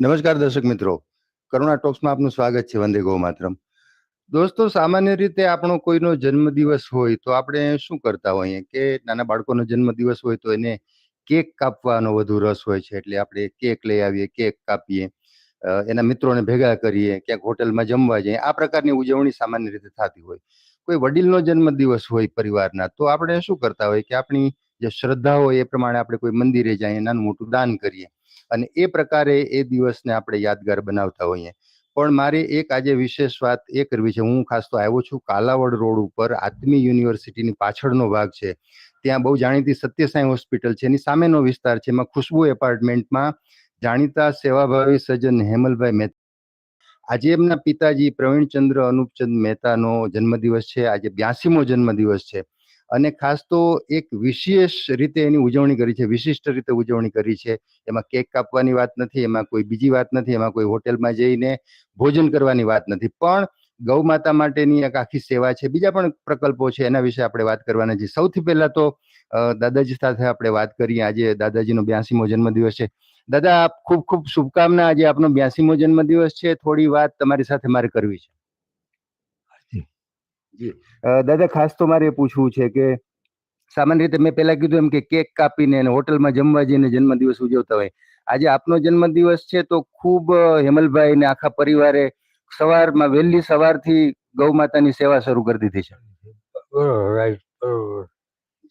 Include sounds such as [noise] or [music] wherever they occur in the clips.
નમસ્કાર દર્શક મિત્રો. કરુણા ટોક્સમાં આપનું સ્વાગત છે. વંદે ગૌ માતરમ દોસ્તો, સામાન્ય રીતે આપણો કોઈનો જન્મદિવસ હોય તો આપણે શું કરતા હોઈએ? કે નાના બાળકોનો જન્મદિવસ હોય તો એને કેક કાપવાનો વધુ રસ હોય છે. એટલે આપણે કેક લઈ આવીએ, કેક કાપીએ એના મિત્રોને ભેગા કરીએ, ક્યાંક હોટલમાં જમવા જઈએ. આ પ્રકારની ઉજવણી સામાન્ય રીતે થતી હોય. કોઈ વડીલનો જન્મદિવસ હોય પરિવારના, તો આપણે શું કરતા હોય કે આપણી જે શ્રદ્ધા હોય એ પ્રમાણે આપણે કોઈ મંદિરે જઈએ, નાનું મોટું દાન કરીએ. અને એ પ્રકારે એ દિવસને આપણે યાદગાર બનાવતા હોઈએ. પણ મારે એક આજે વિશેષ વાત એ કરવી છે. હું ખાસ તો આવ્યો છું કાલાવડ રોડ ઉપર, આત્મી યુનિવર્સિટીની પાછળનો ભાગ છે. ત્યાં બહુ જાણીતી સત્યસાઈ હોસ્પિટલ છે. એની સામેનો વિસ્તાર છે. એમાં ખુશ્બુ એપાર્ટમેન્ટમાં જાણીતા સેવાભાવી સજ્જન હેમલભાઈ મહેતા. આજે એમના પિતાજી પ્રવીણચંદ્ર અનુપચંદ મહેતાનો જન્મદિવસ છે. આજે બ્યાસીમો જન્મદિવસ છે. અને ખાસ તો એક વિશેષ રીતે એની ઉજવણી કરી છે, વિશિષ્ટ રીતે ઉજવણી કરી છે. એમાં કેક કાપવાની વાત નથી, એમાં કોઈ બીજી વાત નથી, એમાં કોઈ હોટેલમાં જઈને ભોજન કરવાની વાત નથી. પણ ગૌ માતા માટેની એક આખી સેવા છે. બીજા પણ પ્રકલ્પો છે, એના વિશે આપણે વાત કરવાના છે. સૌથી પહેલા તો દાદાજી સાથે આપણે વાત કરીએ. આજે દાદાજીનો બ્યાસીમો જન્મદિવસ છે. દાદા ખૂબ ખૂબ શુભકામના. આજે આપનો બ્યાસીમો જન્મદિવસ છે. થોડી વાત તમારી સાથે મારે કરવી છે. જી. દાદા ખાસ તો મારે પૂછવું છે કે સામાન્ય રીતે મેં પહેલા કીધું એમ કે કેક કાપીને અને હોટલમાં જમવા જઈને જન્મદિવસ ઉજવતા હોય. આજે આપનો જન્મદિવસ છે તો ખૂબ હેમલભાઈ ને આખા પરિવારે સવારમાં વહેલી સવારથી ગૌ માતાની સેવા શરૂ કરી દીધી છે. રાઈટ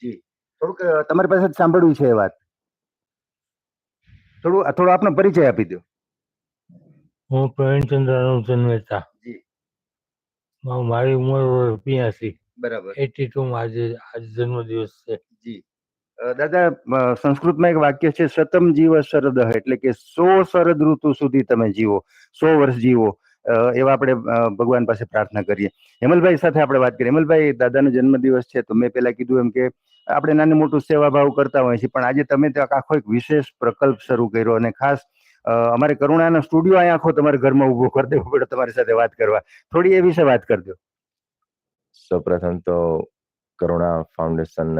જી. થોડુંક તમારી પાસે જ સાંભળ્યું છે એ વાત. થોડું થોડો આપનો પરિચય આપી દો. હું પ્રવીણચંદ્ર અનુચંદ મહેતા. જી. મારી ઉંમર પિયાસી. બરાબર. એટી ટુ આજે આજ જન્મદિવસ છે. જી. દાદા સંસ્કૃતમાં એક વાક્ય છે સતમ જીવ શરદ એટલે કે સો શરદ ઋતુ સુધી તમે જીવો સો વર્ષ જીવો. એવા આપણે ભગવાન પાસે પ્રાર્થના કરીએ. હેમલભાઈ સાથે આપણે વાત કરીએ. હેમલભાઈ દાદાનો જન્મદિવસ છે તો મેં પેલા કીધું એમ કે આપણે નાનું મોટું સેવાભાવ કરતા હોઈએ છીએ પણ આજે તમે આખો એક વિશેષ પ્રકલ્પ શરૂ કર્યો અને ખાસ અમારે કરુણાનો સ્ટુડિયો અહીંયા આખો તમારે ઘરમાં ઊભો કરી દેવો પડે તમારી સાથે વાત કરવા. થોડી એ વિશે વાત કરજો. સૌપ્રથમ તો કરુણા ફાઉન્ડેશન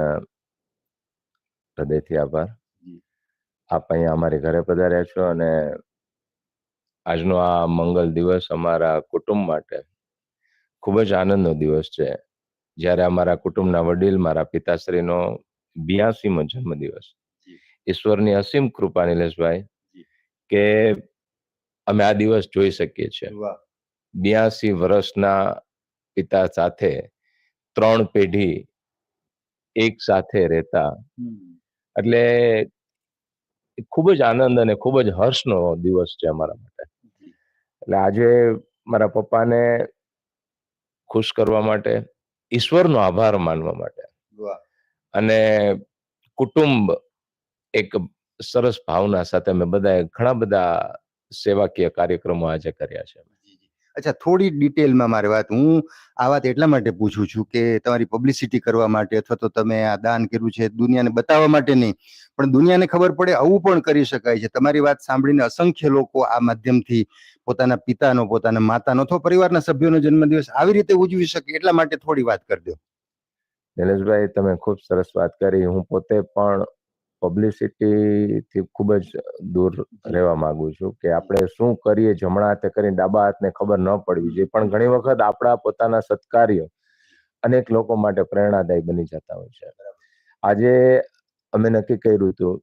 હૃદયથી આભાર. આપ અહીંયા અમારી ઘરે પધાર્યા છો અને આજનો આ મંગલ દિવસ અમારા કુટુંબ માટે ખૂબ જ આનંદનો દિવસ છે. જ્યારે અમારા કુટુંબના વડીલ મારા પિતાશ્રીનો બ્યાસીમો જન્મદિવસ. ઈશ્વરની અસીમ કૃપા નિલેશભાઈ. કે અમે આ દિવસ જોઈ શકીએ છીએ. બ્યાસી વર્ષના પિતા સાથે ત્રણ પેઢી એક સાથે રહેતા. એટલે ખૂબ જ આનંદ અને ખૂબ જ હર્ષનો દિવસ છે અમારા માટે. એટલે આજે મારા પપ્પાને ખુશ કરવા માટે ઈશ્વરનો આભાર માનવા માટે. અને કુટુંબ એક સરસ ભાવના સાથે અમે બધાએ ઘણા બધા સેવાકીય કાર્યક્રમો આજે કર્યા છે. અચ્છા થોડી ડિટેલમાં મારી વાત. હું આ વાત એટલા માટે પૂછું છું કે તમારી પબ્લિસિટી કરવા માટે અથવા તો તમે આ દાન કર્યું છે દુનિયાને બતાવવા માટે નહીં પણ દુનિયાને ખબર પડે આવું પણ કરી શકાય છે. તમારી વાત સાંભળીને અસંખ્ય લોકો આ માધ્યમથી પોતાના પિતાનો પોતાના માતાનો અથવા પરિવારના સભ્યોનો જન્મદિવસ આવી રીતે ઉજવી શકે એટલા માટે થોડી વાત કરી દો. નિલેશભાઈ તમે ખૂબ સરસ વાત કરી. હું પોતે પણ publicity થી ખૂબ જ દૂર રહેવા માંગુ છું કે આપણે શું કરીએ, જમણા હાથે કરીને ડાબા હાથને ખબર ન પડવી જોઈએ. પણ ઘણી વખત આપણા પોતાના સત્કાર્ય અનેક લોકો માટે પ્રેરણાદાયી બની જતા હોય છે. આજે અમે નક્કી કર્યું હતું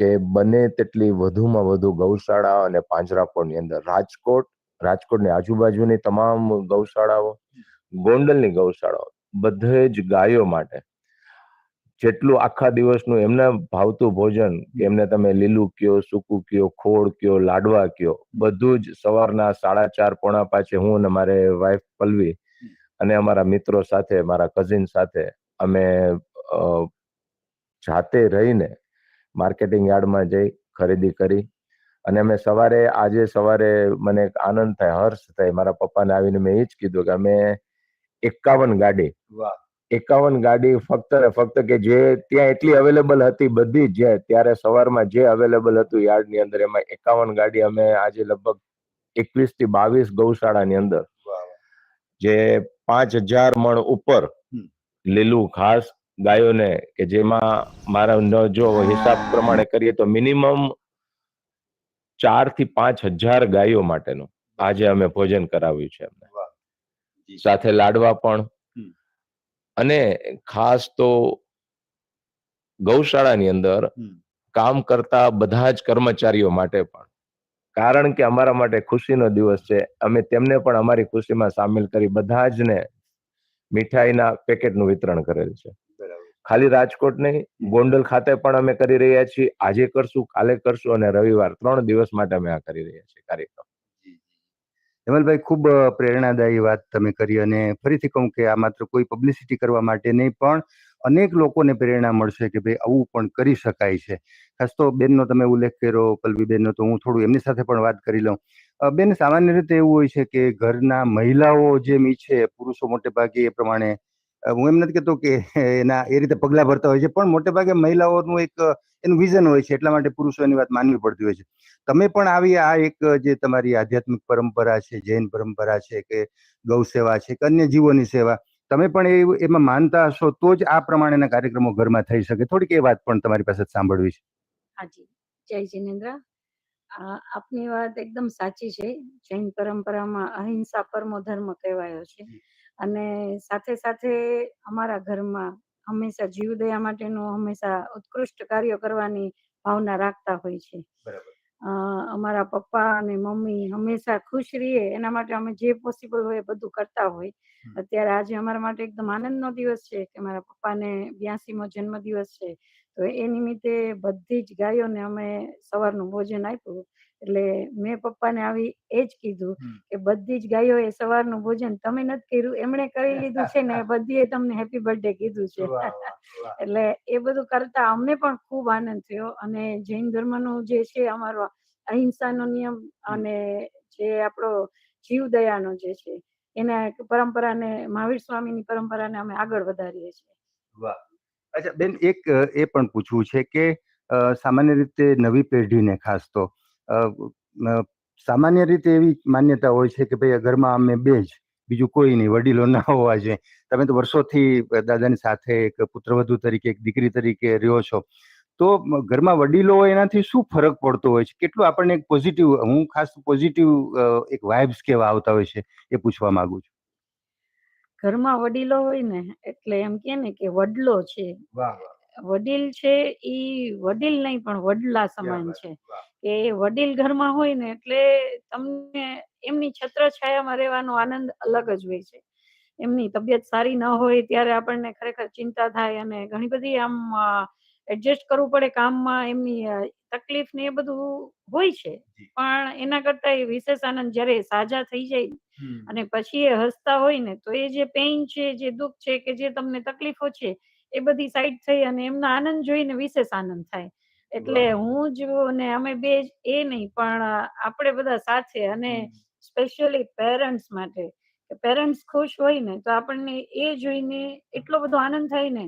કે બને તેટલી વધુમાં વધુ ગૌશાળા અને પાંજરાપોળની અંદર રાજકોટ, રાજકોટની આજુબાજુની તમામ ગૌશાળાઓ, ગોંડલની ગૌશાળાઓ, બધે જ ગાયો માટે જેટલું આખા દિવસનું એમને ભાવતું ભોજન એમને તમે લીલું કયો, સૂકું કયો, ખોળ કયો, લાડવા કયો, બધું જ સવારના સાડા ચાર પોણા પાંચે હું અને મારે વાઈફ પલવી અને અમારા મિત્રો સાથે, મારા કઝિન સાથે અમે જાતે રહીને માર્કેટિંગ યાર્ડમાં જઈ ખરીદી કરી અને અમે સવારે, આજે સવારે મને એક આનંદ થાય, હર્ષ થાય. મારા પપ્પાને આવીને મેં એ જ કીધું કે અમે એકાવન ગાડી વાહ. એકાવન ગાડી ફક્ત ને ફક્ત કે જે ત્યાં એટલી અવેલેબલ હતી બધી જ ત્યારે સવારમાં જે અવેલેબલ હતું યાર્ડની અંદર એમાં એકાવન ગાડી અમે આજે લગભગ એકવીસથી બાવીસ ગૌશાળાની અંદર જે પાંચ હજાર મણ ઉપર લીલું ઘાસ ગાયોને કે જેમાં મારા જો હિસાબ પ્રમાણે કરીએ તો મિનિમમ ચારથી પાંચ હજાર ગાયો માટેનું આજે અમે ભોજન કરાવ્યું છે એમને જી. સાથે લાડવા પણ. અને ખાસ તો ગૌશાળાની અંદર કામ કરતા બધા જ કર્મચારીઓ માટે પણ. કારણ કે અમારા માટે ખુશીનો દિવસ છે. અમે તેમને પણ અમારી ખુશીમાં સામેલ કરી બધા જ ને મીઠાઈના પેકેટનું વિતરણ કરેલ છે. ખાલી રાજકોટ નહીં ગોંડલ ખાતે પણ અમે કરી રહ્યા છીએ. આજે કરશું કાલે કરશું અને રવિવાર ત્રણ દિવસ માટે અમે આ કરી રહ્યા છીએ કાર્યક્રમ. હેમલભાઈ, ખૂબ પ્રેરણાદાયી વાત તમે કરી અને ફરીથી કહું કે આ માત્ર કોઈ પબ્લિસિટી કરવા માટે નહીં, પણ અનેક લોકોને પ્રેરણા મળશે કે ભાઈ આવું પણ કરી શકાય છે. ખાસ તો બેનનો તમે ઉલ્લેખ કર્યો, પલ્લવીબેનનો, તો હું થોડું એમની સાથે પણ વાત કરી લઉં. બેન, સામાન્ય રીતે એવું હોય છે કે ઘરના મહિલાઓ જેમ ઈચ્છે પુરુષો મોટે ભાગે એ પ્રમાણે હું એમ નથી કહેતો કે એના એ રીતે પગલાં ભરતા હોય છે પણ મોટે ભાગે મહિલાઓનું એક એનું વિઝન હોય છે એટલા માટે પુરુષોની વાત માનવી પડતી હોય છે. તમે પણ આવી આ એક જે તમારી આધ્યાત્મિક પરંપરા છે જૈન પરંપરા છે કે ગૌ સેવા છે કે અન્ય જીવોની સેવા તમે પણ એ એમાં માનતા હશો તો જ આ પ્રમાણેના કાર્યક્રમો ઘરમાં થઈ શકે. થોડીક એ વાત પણ તમારી પાસે સાંભળવી છે. હાજી. જય જિનેન્દ્ર. આપની વાત એકદમ સાચી છે. જૈન પરંપરામાં અહિંસા પરમો ધર્મ કહેવાયો છે. અને સાથે સાથે અમારા ઘરમાં હંમેશા જીવદયા માટેનું હંમેશા ઉત્કૃષ્ટ કાર્યો કરવાની ભાવના રાખતા હોય છે. અમારા પપ્પા અને મમ્મી હંમેશા ખુશ રહીએ એના માટે અમે જે પોસિબલ હોય એ બધું કરતા હોય. અત્યારે આજે અમારા માટે એકદમ આનંદનો દિવસ છે કે મારા પપ્પાને બ્યાસીમો જન્મ દિવસ છે. તો એ નિમિત્તે બધી જ ગાયોને અમે સવારનું ભોજન આપ્યું. એટલે મેં પપ્પાને આવી એ જ કીધું કે બધી જ ગાયો એ સવારનું ભોજન તમે નથી કર્યું એમણે કરી લીધું છે ને [laughs] બધીએ તમને હેપી બર્થડે કીધું છે. [laughs] એટલે એ બધું કરતા અમને પણ ખૂબ આનંદ થયો અને જૈન ધર્મનું જે છે અમારો અહિંસાનો નિયમ અને જે આપણો જીવદયાનો જે છે એના પરંપરાને મહાવીર સ્વામીની પરંપરાને અમે આગળ વધારીએ છીએ. વાહ. અચ્છા બેન એક એ પણ પૂછવું છે કે સામાન્ય રીતે નવી પેઢીને ખાસ તો સામાન્ય રીતે એવી માન્યતા હોય છે કે ભાઈ ઘરમાં અમે બે જ બીજું કોઈ નહીં વડીલો ના હોવા જોઈએ. તમે તો વર્ષોથી દાદાની સાથે એક પુત્રવધુ તરીકે એક દીકરી તરીકે રહ્યો છો. તો ઘરમાં વડીલો હોય એનાથી શું ફરક પડતો હોય છે? કેટલું આપણને એક પોઝિટિવ હું ખાસ પોઝિટિવ એક વાઇબ્સ કેવા આવતા હોય છે એ પૂછવા માંગુ છું. ઘરમાં વડીલો હોય ને એટલે એમ કે ને કે વડલો છે. વાહ. વડીલ છે એ વડીલ નહીં પણ વડલા સમાન છે. કે એ વડીલ ઘરમાં હોય ને એટલે તમને એમની છત્રછાયામાં રહેવાનો આનંદ અલગ જ હોય છે. એમની તબિયત સારી ન હોય ત્યારે આપણને ખરેખર ચિંતા થાય અને ઘણી બધી આમ એડજસ્ટ કરવું પડે કામમાં એમની તકલીફ ને એ બધું હોય છે. પણ એના કરતા એ વિશેષ આનંદ જ્યારે સાજા થઈ જાય અને પછી એ હસતા હોય ને તો એ જે પેઇન છે જે દુઃખ છે કે જે તમને તકલીફો છે એ બધી સાઈડ થઈ અને એમનો આનંદ જોઈને વિશેષ આનંદ થાય. એટલે હું જ ને અમે બે એ નહીં પણ આપણે બધા સાથે અને સ્પેશિયલી પેરેન્ટ્સ માટે કે પેરેન્ટ્સ ખુશ હોય ને તો આપણને એ જોઈને એટલો બધો આનંદ થાય ને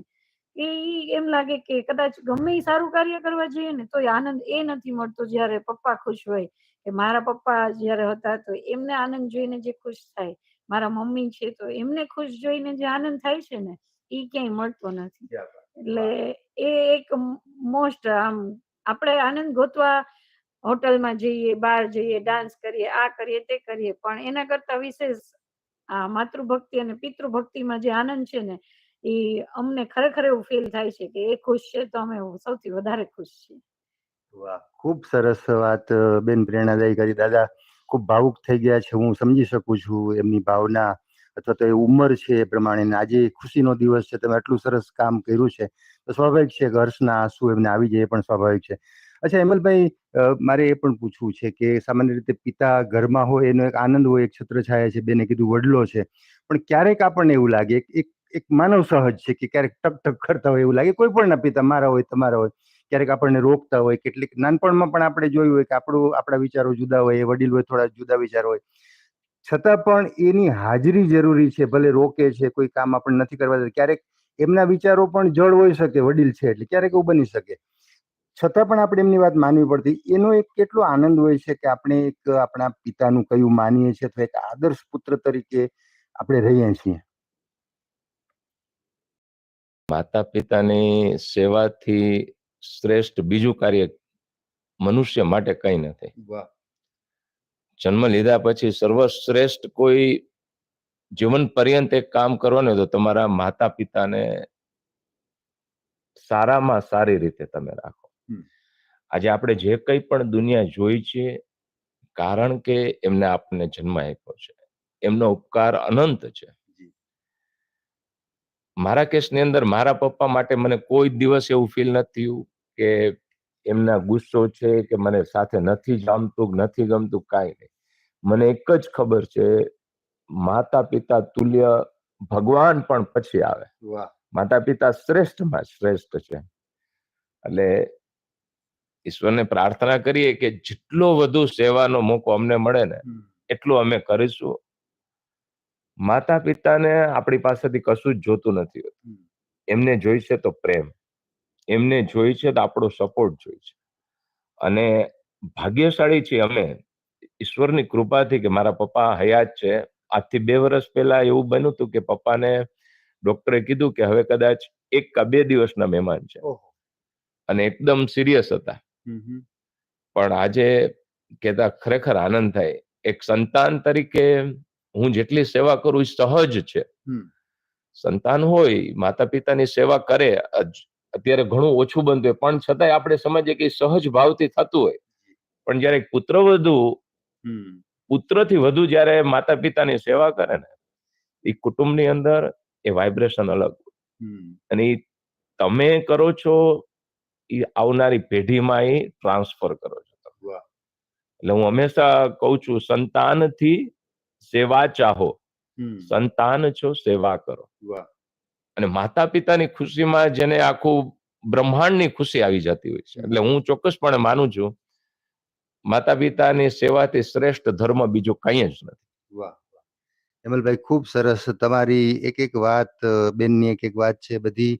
એ એમ લાગે કે કદાચ ગમે એ સારું કાર્ય કરવા જઈએ ને તો આનંદ એ નથી મળતો જ્યારે પપ્પા ખુશ હોય. કે મારા પપ્પા જ્યારે હતા તો એમને આનંદ જોઈને જે ખુશ થાય. મારા મમ્મી છે તો એમને ખુશ જોઈને જે આનંદ થાય છે ને ઈ ક્યાંય મળતો નથી. એટલે એ એક મોસ્ટ આમ આપણે આનંદ ગોતવા હોટલમાં જઈએ બહાર જઈએ ડાન્સ કરીએ આ કરીએ તે કરીએ પણ એના કરતા વિશેષ આ માતૃભક્તિ અને પિતૃભક્તિમાં જે આનંદ છે ને એ અમને ખરેખર એવું ફીલ થાય છે કે એ ખુશ છે તો અમે સૌથી વધારે ખુશ છીએ. વાહ ખૂબ સરસ વાત બેન પ્રેરણાદાયી કરી. દાદા ખૂબ ભાવુક થઈ ગયા છે હું સમજી શકું છું એમની ભાવના. અથવા તો એ ઉંમર છે એ પ્રમાણે આજે ખુશીનો દિવસ છે, તમે આટલું સરસ કામ કર્યું છે, તો સ્વાભાવિક છે કે હર્ષના આંસુ એમને આવી જાય પણ સ્વાભાવિક છે. અચ્છા, હેમલભાઈ મારે એ પણ પૂછવું છે કે સામાન્ય રીતે પિતા ઘરમાં હોય એનો એક આનંદ હોય, એક છત્ર છાયા છે, બેને કીધું વડલો છે, પણ ક્યારેક આપણને એવું લાગે એક એક માનવ સહજ છે કે ક્યારેક ટક ટક કરતા હોય એવું લાગે. કોઈ પણ ના પિતા, મારા હોય, તમારા હોય, ક્યારેક આપણને રોકતા હોય, કેટલીક નાનપણમાં પણ આપણે જોયું હોય કે આપણું, આપણા વિચારો જુદા હોય, એ વડીલ હોય, થોડા જુદા વિચાર હોય. છતાં પણ એની હાજરી જરૂરી છે ભલે રોકે છે કોઈ કામ આપણે નથી કરવા દેતા ક્યારેક એમના વિચારો પણ જળ હોઈ શકે વડીલ છે એટલે ક્યારેક એવું બની શકે. છતાં પણ આપણે એમની વાત માનવી પડતી. એનો એક કેટલો આનંદ હોય છે કે આપણે એક આપણા પિતાનું કયું માનીએ છીએ અથવા એક આદર્શ પુત્ર તરીકે આપણે રહીએ છીએ. માતા પિતાની સેવાથી શ્રેષ્ઠ બીજું કાર્ય મનુષ્ય માટે કંઈ નથી. વાહ. જન્મ લીધા પછી સર્વશ્રેષ્ઠ કોઈ જીવન પર્યંત એક કામ કરવાનું તો તમારા માતા પિતાને સારામાં સારી રીતે તમે રાખો. આજે આપણે જે કંઈ પણ દુનિયા જોઈ છે કારણ કે એમને આપણને જન્મ આપ્યો છે એમનો ઉપકાર અનંત છે. મારા કેસની અંદર મારા પપ્પા માટે મને કોઈ દિવસ એવું ફીલ નથી થયું કે એમના ગુસ્સો છે કે મને સાથે નથી જમતું નથી ગમતું કાંઈ નહીં. મને એક જ ખબર છે માતા પિતા તુલ્ય ભગવાન પણ પછી આવે. માતા પિતા શ્રેષ્ઠમાં શ્રેષ્ઠ છે. એટલે ઈશ્વરને પ્રાર્થના કરીએ કે જેટલો વધુ સેવાનો મોકો અમને મળે ને. એટલું અમે કરીશું. માતા પિતાને આપણી પાસેથી કશું જ જોતું નથી હોતું. એમને જોઈશે તો પ્રેમ. એમને જોઈ છે તો આપણો સપોર્ટ જોઈ છે અને ભાગ્યશાળી છીએ અમે. ઈશ્વરની કૃપાથી કે મારા પપ્પા હયાત છે. આજથી બે વર્ષ પહેલા એવું બન્યું હતું કે પપ્પાને ડોક્ટરે કીધું કે હવે કદાચ એક કા બે દિવસના મહેમાન છે. અને એકદમ સિરિયસ હતા. પણ આજે કહેતા ખરેખર આનંદ થાય. એક સંતાન તરીકે હું જેટલી સેવા કરું એ સહજ છે. સંતાન હોય માતા પિતાની સેવા કરે અત્યારે ઘણું ઓછું બનતું હોય. પણ છતાંય આપણે સમજીએ કે સહજ ભાવથી થતું હોય. પણ જ્યારે પુત્રવધુ. પુત્રથી વધુ જ્યારે માતા પિતાની સેવા કરે ને એ કુટુંબની અંદર એ વાઇબ્રેશન અલગ અને તમે કરો છો એ આવનારી પેઢીમાં એ ટ્રાન્સફર કરો છો એટલે હું હંમેશા કહું છું સંતાનથી સેવા ચાહો. સંતાન છો સેવા કરો. વાહ. અને માતા પિતાની ખુશીમાં જેને આખું બ્રહ્માંડની ખુશી આવી જતી હોય છે. એટલે હું ચોક્કસપણે માનું છું માતા પિતાની સેવાથી શ્રેષ્ઠ ધર્મ બીજો કંઈ જ નથી. વાહ હેમલભાઈ ખૂબ સરસ તમારી એક એક વાત બેનની એક એક વાત છે, બધી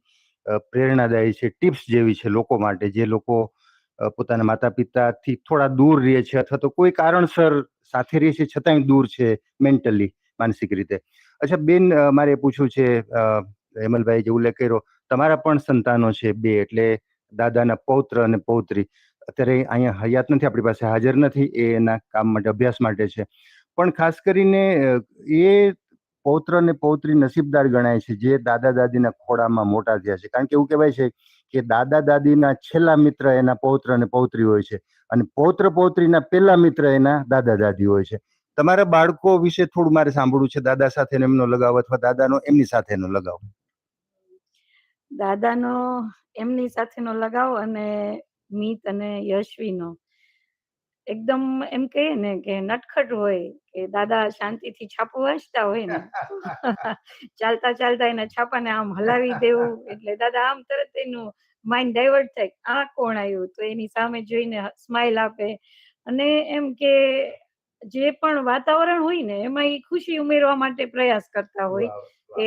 પ્રેરણાદાયી છે, ટિપ્સ જેવી છે લોકો માટે, જે લોકો પોતાના માતા પિતાથી થોડા દૂર રહે છે અથવા તો કોઈ કારણસર સાથે રહે છે, છતાંય દૂર છે મેન્ટલી, માનસિક રીતે. અચ્છા, બેન મારે પૂછવું છે હેમલભાઈ જે ઉલ્લેખ કર્યો, તમારા પણ સંતાનો છે બે, એટલે દાદાના પૌત્ર અને પૌત્રી. અત્યારે અહીંયા હયાત નથી, આપણી પાસે હાજર નથી એના કામ માટે, અભ્યાસ માટે છે. પણ ખાસ કરીને એ પૌત્ર અને પૌત્રી નસીબદાર ગણાય છે, જે દાદા દાદીના ખોળામાં મોટા થયા છે. કારણ કે એવું કહેવાય છે કે દાદા દાદીના છેલ્લા મિત્ર એના પૌત્ર અને પૌત્રી હોય છે અને પૌત્ર પૌત્રીના પહેલા મિત્ર એના દાદા દાદી હોય છે. તમારા બાળકો વિશે થોડું મારે સાંભળવું છે, દાદા સાથે એમનો લગાવ અથવા દાદાનો એમની સાથેનો લગાવ? દાદાનો એમની સાથેનો લગાવ અને મીત અને યશવીનો. એકદમ એમ કહીએ ને કે નટખટ હોય કે દાદા શાંતિથી છાપું વાંચતા હોય ને. [laughs] ચાલતા ચાલતા એના છાપાને આમ હલાવી દેવું એટલે દાદા આમ તરત એનું માઇન્ડ ડાયવર્ટ થાય આ કોણ આવ્યું? તો એની સામે જોઈને સ્માઇલ આપે. અને એમ કે જે પણ વાતાવરણ હોય ને એમાં એ ખુશી ઉમેરવા માટે પ્રયાસ કરતા હોય કે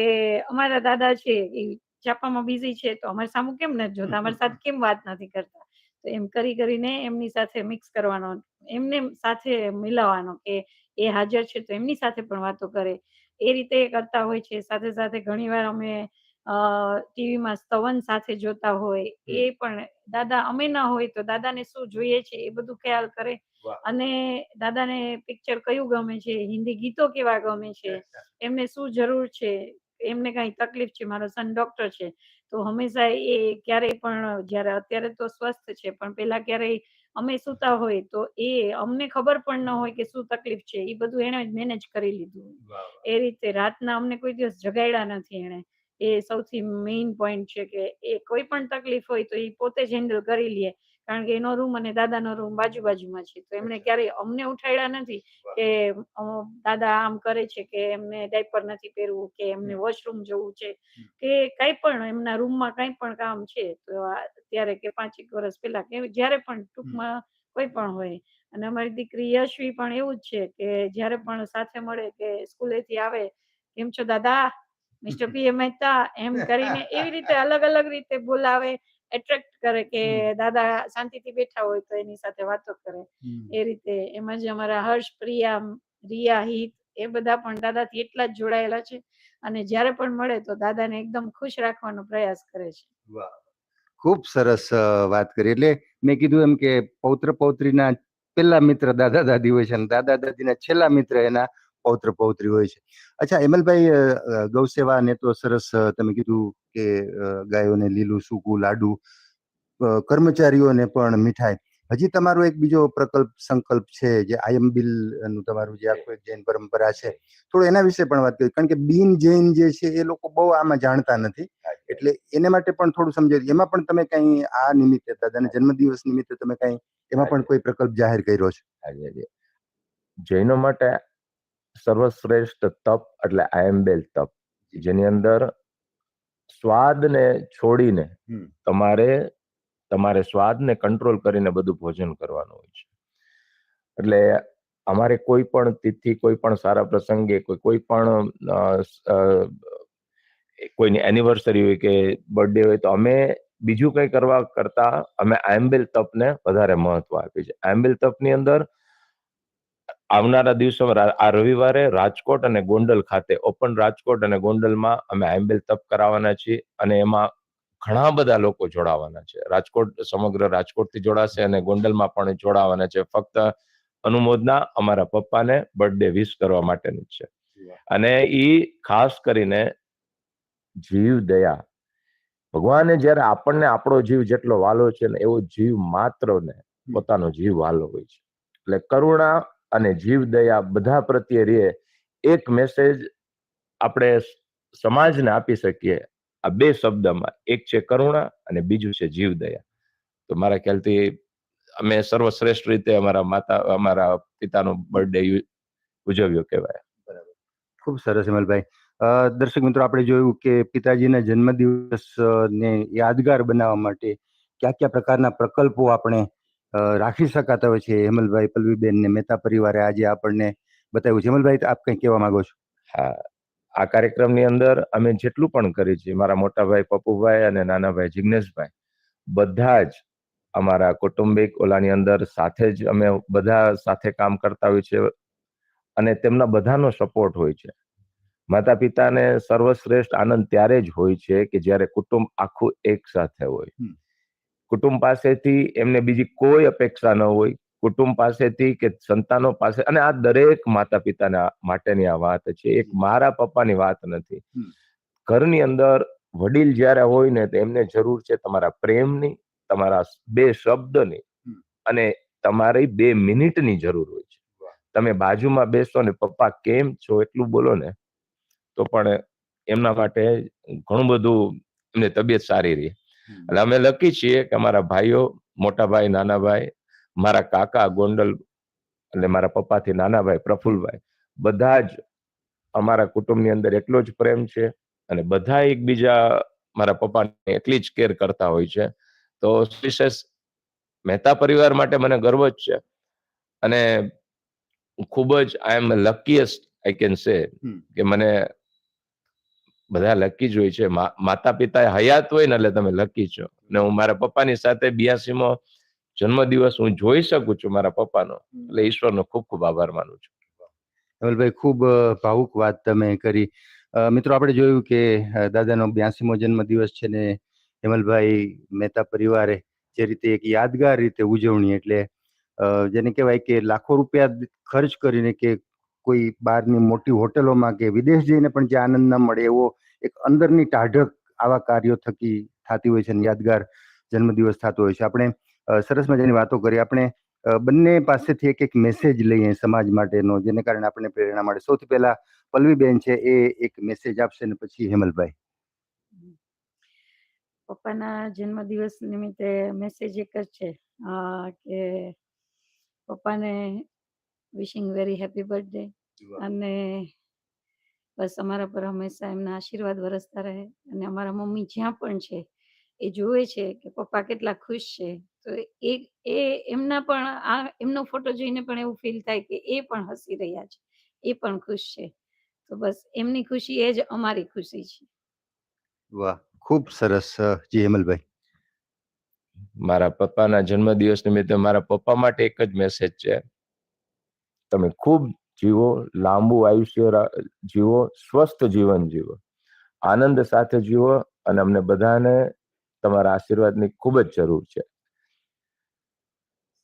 અમારા દાદા છે એ છાપામાં બિઝી છે તો અમારી સામું કેમ નથી જોતા? અમારી સાથે કેમ વાત નથી કરતા? એમ કરી કરીને એમની સાથે મિક્સ કરવાનો એમને સાથે મિલાવવાનો કે એ હાજર છે તો એમની સાથે પણ વાતો કરે. એ રીતે કરતા હોય છે. સાથે સાથે ઘણીવાર અમે ટીવીમાં સ્તવન સાથે જોતા હોય. એ પણ દાદા અમે ના હોય તો દાદાને શું જોઈએ છે એ બધું ખ્યાલ કરે. અને દાદાને પિક્ચર કયું ગમે છે? હિન્દી ગીતો કેવા ગમે છે? એમને શું જરૂર છે? એમને કઈ તકલીફ છે? મારો સન ડોક્ટર છે. તો હંમેશા એ ક્યારેય પણ જ્યારે અત્યારે તો સ્વસ્થ છે પણ પેલા ક્યારેય અમે સુતા હોય તો એ અમને ખબર પણ ન હોય કે શું તકલીફ છે એ બધું એને મેનેજ કરી લીધું. એ રીતે રાતના અમને કોઈ દિવસ જગાડ્યા નથી એણે. એ સૌથી મેઇન પોઈન્ટ છે કે એ કોઈ પણ તકલીફ હોય તો એ પોતે જ હેન્ડલ કરી લે. કારણ કે એનો રૂમ અને દાદાનો રૂમ બાજુ બાજુમાં છે. તો એમણે ક્યારેય અમને ઉઠાડ્યા નથી કે દાદા આમ કરે છે કે એમને ડાયપર નથી પહેરવું કે એમને વોશરૂમ જવું છે કે કઈ પણ એમના રૂમમાં કઈ પણ કામ છે તો અત્યારે કે પાંચેક વર્ષ પહેલા કે જ્યારે પણ ટૂંકમાં કોઈ પણ હોય. અને અમારી દીકરી યશવી પણ એવું જ છે કે જ્યારે પણ સાથે મળે કે સ્કૂલેથી આવે કેમ છો દાદા? [laughs] મિસ્ટર પી એ મહેતા એમ કરીને એવી રીતે [laughs] અલગ અલગ રીતે બોલાવે એટ્રેક્ટ કરે કે દાદા શાંતિથી બેઠા હોય તો એની સાથે વાતો કરે. એ રીતે એમાં જ અમારા હર્ષ પ્રિયા રિયા હિત એ બધા પણ દાદાથી એટલા જ જોડાયેલા છે. અને જ્યારે પણ મળે તો દાદાને એકદમ ખુશ રાખવાનો પ્રયાસ કરે છે. ખૂબ સરસ વાત કરી. એટલે મેં કીધું એમ કે પૌત્ર પૌત્રીના પેલા મિત્ર દાદા દાદી હોય છે અને દાદા દાદીના છેલ્લા મિત્ર એના પૌત્ર પૌત્રી હોય છે. અચ્છા એમલભાઈ ગૌસેવા ને તો સરસ તમે કીધું કે ગાયોને લીલું સૂકું લાડુ કર્મચારીઓને પણ મીઠાઈ. હજી તમારો એક બીજો પ્રકલ્પ સંકલ્પ છે જે આયમ બિલનું તમારું જે આખું જૈન પરંપરા છે થોડું એના વિશે પણ વાત કરી. કારણ કે બિન જૈન જે છે એ લોકો બહુ આમાં જાણતા નથી. એટલે એને માટે પણ થોડું સમજાવી એમાં પણ તમે કઈ આ નિમિત્તે દાદાના જન્મદિવસ નિમિત્તે તમે કઈ એમાં પણ કોઈ પ્રકલ્પ જાહેર કર્યો છે? જૈનો માટે સર્વશ્રેષ્ઠ તપ એટલે આયંબેલ તપ. જેની અંદર સ્વાદને છોડીને. તમારે તમારે સ્વાદને કંટ્રોલ કરીને બધું ભોજન કરવાનું હોય છે. એટલે અમારે કોઈ પણ તિથિ કોઈ પણ સારા પ્રસંગે કોઈ કોઈ પણ કોઈની એનિવર્સરી હોય કે બર્થડે હોય તો અમે બીજું કંઈ કરવા કરતા અમે આયંબેલ તપને વધારે મહત્વ આપીએ છીએ. આયંબેલ તપની અંદર આવનારા દિવસોમાં આ રવિવારે રાજકોટ અને ગોંડલ ખાતે ઓપન રાજકોટ અને ગોંડલમાં અમે આંબેલ તપ કરાવવાના છીએ અને એમાં ઘણા બધા લોકો જોડાવાના છે. રાજકોટ સમગ્ર રાજકોટથી જોડાશે અને ગોંડલમાં પણ જોડાવાના છે. ફક્ત અનુમોદના અમારા પપ્પાને બર્થડે વિશ કરવા માટેની છે. અને એ ખાસ કરીને જીવ દયા. ભગવાને જ્યારે આપણને આપણો જીવ જેટલો વાલો છે ને એવો જીવ માત્ર ને પોતાનો જીવ વાલો હોય છે. એટલે કરુણા અને જીવ દયા બધા પ્રત્યે રે એક મેસેજ આપણે સમાજને આપી શકીએ. આ બે શબ્દમાં, એક છે કરુણા અને બીજું છે જીવ દયા. તો મારા ખ્યાલથી અમે સર્વશ્રેષ્ઠ રીતે અમારા માતા, અમારા પિતાનો બર્થડે ઉજવ્યો કહેવાય. ખૂબ સરસ હિમલભાઈ દર્શક મિત્રો, આપણે જોયું કે પિતાજીના જન્મદિવસ ને યાદગાર બનાવવા માટે કયા કયા પ્રકારના પ્રકલ્પો આપણે રાખી શકાતા હોય છે હેમલભાઈ પલ્લવીબેન ને મહેતા પરિવારે આજે આપણને બતાવ્યું છે. હેમલભાઈ આપ કંઈ કહેવા માંગો છો? હા આ કાર્યક્રમની અંદર અમે જેટલું પણ કરી છીએ મારા મોટાભાઈ પપ્પુભાઈ અને નાનાભાઈ જિજ્ઞેશભાઈ જિગ્નેશભાઈ બધા જ અમારા કૌટુંબિક ઓલાની અંદર સાથે જ અમે બધા સાથે કામ કરતા હોય છે અને તેમના બધાનો સપોર્ટ હોય છે. માતા પિતાને સર્વશ્રેષ્ઠ આનંદ ત્યારે જ હોય છે કે જ્યારે કુટુંબ આખું એક સાથે હોય. કુટુંબ પાસેથી એમને બીજી કોઈ અપેક્ષા ન હોય. કુટુંબ પાસેથી કે સંતાનો પાસે અને આ દરેક માતા પિતાના માટેની આ વાત છે. એક મારા પપ્પાની વાત નથી. ઘરની અંદર વડીલ જ્યારે હોય ને તો એમને જરૂર છે તમારા પ્રેમની તમારા બે શબ્દની અને તમારી બે મિનિટની જરૂર હોય છે. તમે બાજુમાં બેસો ને પપ્પા કેમ છો? એટલું બોલો ને તો પણ એમના માટે ઘણું બધું એમને તબિયત સારી રહી. એટલે અમે લકી છીએ કે અમારા ભાઈઓ મોટા ભાઈ નાના ભાઈ મારા કાકા ગોંડલ એટલે મારા પપ્પાથી નાના ભાઈ પ્રફુલભાઈ બધા જ અમારા કુટુંબની અંદર એટલો જ પ્રેમ છે અને બધા એકબીજા મારા પપ્પાને એટલી જ કેર કરતા હોય છે. તો વિશેષ મહેતા પરિવાર માટે મને ગર્વ જ છે અને ખૂબ જ આઈ એમ લકીએસ્ટ આઈ કેન સે કે મને બધા લકી જ હોય છે. મા- માતા પિતા હયાત હોય ને એટલે તમે લકી છો. ને હું મારા પપ્પાની સાથે બ્યાસીમો જન્મદિવસ હું જોઈ શકું છું મારા પપ્પાનો. એટલે ઈશ્વરનો ખૂબ ખૂબ આભાર માનું છું. હેમલભાઈ ખૂબ ભાવુક વાત તમે કરી. મિત્રો, આપણે જોયું કે દાદાનો બ્યાસીમો જન્મદિવસ છે ને હેમલભાઈ મહેતા પરિવારે જે રીતે એક યાદગાર રીતે ઉજવણી એટલે જેને કહેવાય કે લાખો રૂપિયા ખર્ચ કરીને કે કોઈ બહારની મોટી હોટેલોમાં કે વિદેશ જઈને પણ જે આનંદ ન મળે એવો એક અંદરની ટાઢક આવા કાર્યો થકી થતી હોય છે અને યાદગાર જન્મદિવસ થતો હોય છે. આપણે સરસ મજાની વાતો કરી. આપણે બંને પાસેથી એક એક મેસેજ લઈએ સમાજ માટેનો, જેને કારણે આપણને પ્રેરણા મળે. સૌથી પહેલા પલ્લવીબેન છે એ એક મેસેજ આપશે ને પછી હેમલભાઈ. પપ્પાના જન્મદિવસ નિમિત્તે મેસેજ એક જ છે કે પપ્પાને વિશિંગ વેરી હેપી બર્થડે અને બસ અમારા પર હંમેશા એમના આશીર્વાદ વરસતા રહે. અને અમારા મમ્મી જ્યાં પણ છે એ જોવે છે કે પપ્પા કેટલા ખુશ છે. તો એ એ એમના પણ આ એમનો ફોટો જોઈને પણ એવું ફીલ થાય કે એ પણ હસી રહ્યા છે. એ પણ ખુશ છે. તો બસ એમની ખુશી એ જ અમારી ખુશી છે. વાહ ખૂબ સરસ જી હેમલભાઈ. મારા પપ્પાના જન્મદિવસ નિમિત્તે મારા પપ્પા માટે એક જ મેસેજ છે. તમે ખૂબ જીવો, લાંબુ આયુષ્ય જીવો, સ્વસ્થ જીવન જીવો. આનંદ સાથે જીવો અને અમને બધાને તમારા આશીર્વાદની ખૂબ જ જરૂર છે.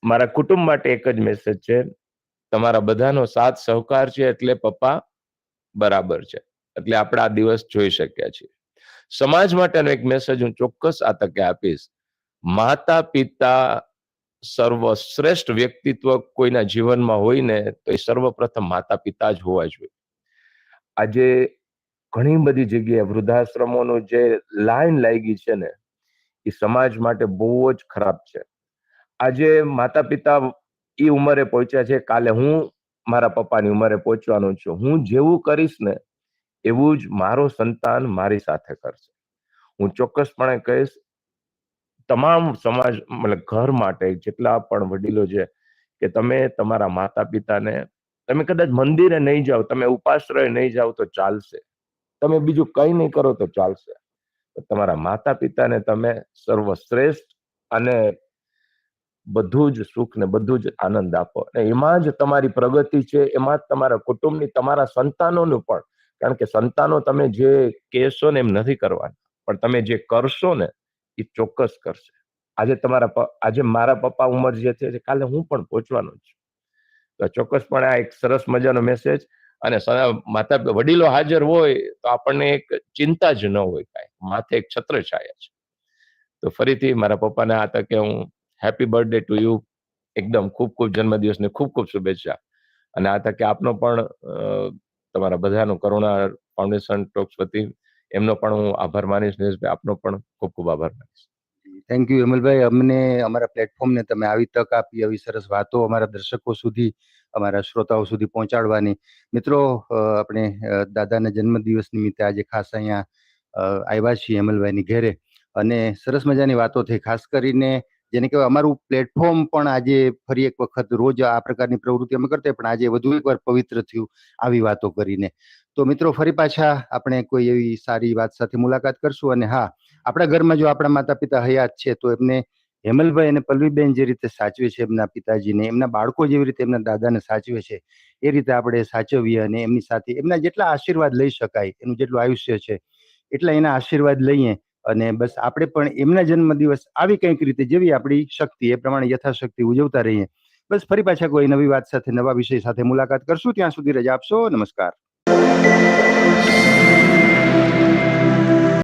મારા કુટુંબ માટે એક જ મેસેજ છે, તમારા બધાનો સાથ સહકાર છે એટલે પપ્પા બરાબર છે. એટલે આપણે આ દિવસ જોઈ શક્યા છીએ. સમાજ માટેનો એક મેસેજ હું ચોક્કસ આ તકે આપીશ. માતા પિતા સર્વશ્રેષ્ઠ વ્યક્તિત્વ કોઈના જીવનમાં હોય ને, તો એ સર્વપ્રથમ માતા પિતા જ હોવા જોઈએ. આજે ઘણી બધી જગ્યાએ વૃદ્ધાશ્રમોનું જે લાઈન લાગી છે ને, એ સમાજ માટે બહુ જ ખરાબ છે. આજે માતા પિતા એ ઉંમરે પહોંચ્યા છે, કાલે હું મારા પપ્પાની ઉંમરે પહોંચવાનો છું. હું જેવું કરીશ ને, એવું જ મારો સંતાન મારી સાથે કરશે. હું ચોક્કસપણે કહીશ તમામ સમાજ, મતલબ ઘર માટે જેટલા પણ વડીલો છે કે તમે તમારા માતા પિતાને તમે કદાચ મંદિરે નહીં જાઓ, તમે ઉપાશ્રય નહીં જાઓ તો ચાલશે. તમે બીજું કંઈ નહીં કરો તો ચાલશે. તમારા માતા પિતાને તમે સર્વશ્રેષ્ઠ અને બધું જ સુખ ને બધું જ આનંદ આપો. અને એમાં જ તમારી પ્રગતિ છે, એમાં જ તમારા કુટુંબની, તમારા સંતાનોનું પણ. કારણ કે સંતાનો તમે જે કહેશો ને એમ નથી કરવાના. પણ તમે જે કરશો ને એ ચોક્કસ કરશે. આજે તમારા આજે મારા પપ્પા ઉંમર જે છે કાલે હું પણ પહોંચવાનો છું. તો ચોક્કસપણે આ એક સરસ મજાનો મેસેજ અને માતા વડીલો હાજર હોય તો આપણને એક ચિંતા જ ન હોય કાંઈ. માથે એક છત્ર છાયા છે. તો ફરીથી મારા પપ્પાને આ તકે હું હેપી બર્થડે ટુ યુ એકદમ ખૂબ ખૂબ જન્મદિવસને ખૂબ ખૂબ શુભેચ્છા. અને આ તકે આપનો પણ તમારા બધાનો કરુણા ફાઉન્ડેશન ટોક્સ વતી એમનો પણ હું આભાર માનીશ નિલેશભાઈ આપનો પણ ખૂબ ખૂબ આભાર માનીશ. થેન્ક યુ હેમલભાઈ અમને, અમારા પ્લેટફોર્મને તમે આવી તક આપી, આવી સરસ વાતો અમારા દર્શકો સુધી, અમારા શ્રોતાઓ સુધી પહોંચાડવાની. મિત્રો આપણે દાદાના જન્મદિવસ નિમિત્તે આજે ખાસ અહીંયા આવ્યા છીએ હેમલભાઈની ઘેરે. અને સરસ મજાની વાતો થઈ, ખાસ કરીને જેને કહેવાય અમારું પ્લેટફોર્મ પણ આજે ફરી એક વખત રોજ આ પ્રકારની પ્રવૃત્તિ અમે કરતા પણ આજે વધુ એકવાર પવિત્ર થયું, આવી વાતો કરીને. તો મિત્રો, ફરી પાછા આપણે કોઈ એવી સારી વાત સાથે મુલાકાત કરશું અને હા, આપણા ઘરમાં જો આપણા માતા પિતા હયાત છે, તો એમને હેમલભાઈ અને પલ્લવીબેન જે રીતે સાચવે છે એમના પિતાજીને, એમના બાળકો જેવી રીતે એમના દાદાને સાચવે છે, એ રીતે આપણે સાચવીએ અને એમની સાથે એમના જેટલા આશીર્વાદ લઈ શકાય, એનું જેટલું આયુષ્ય છે, એટલા એના આશીર્વાદ લઈએ અને બસ આપણે પણ એમના જન્મદિવસ આવી કંઈક રીતે જેવી આપણી શક્તિ, એ પ્રમાણે યથાશક્તિ ઉજવતા રહીએ. બસ ફરી પાછા કોઈ નવી વાત સાથે, નવા વિષય સાથે મુલાકાત કરશું, ત્યાં સુધી રજા આપશો, નમસ્કાર. thank you.